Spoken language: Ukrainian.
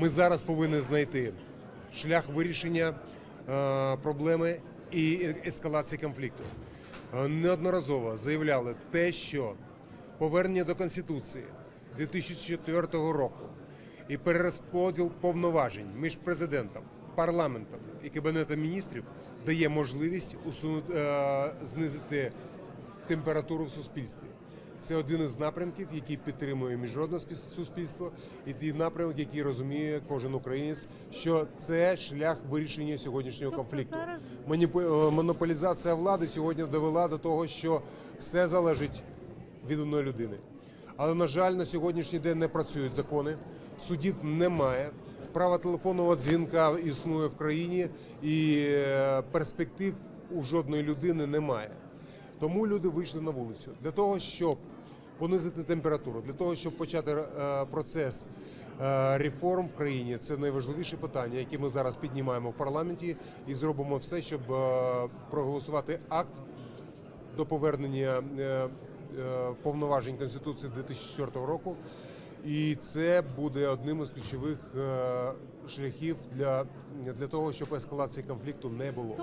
Ми зараз повинні знайти шлях вирішення е, проблеми і ескалації конфлікту. Е, Неодноразово заявляли те, що повернення до Конституції 2004 року і перерозподіл повноважень між президентом, парламентом і кабінетом міністрів дає можливість усунути, е, знизити температуру в суспільстві. Це один із напрямків, який підтримує міжнародне суспільство, і ті напрямок, який розуміє кожен українець, що це шлях вирішення сьогоднішнього Тобто конфлікту. зараз- Маніпу- е, Монополізація влади сьогодні довела до того, що все залежить від одної людини. Але на жаль, на сьогоднішній день не працюють закони, судів немає. Право телефонного дзвінка існує в країні, і е, перспектив у жодної людини немає. Тому люди вийшли на вулицю для того, щоб понизити температуру, для того, щоб почати е, процес е, реформ в країні. Це найважливіше питання, яке ми зараз піднімаємо в парламенті, і зробимо все, щоб е, проголосувати акт до повернення повноважень Конституції 2004 року. І це буде одним із ключових шляхів для, для того, щоб ескалації конфлікту не було.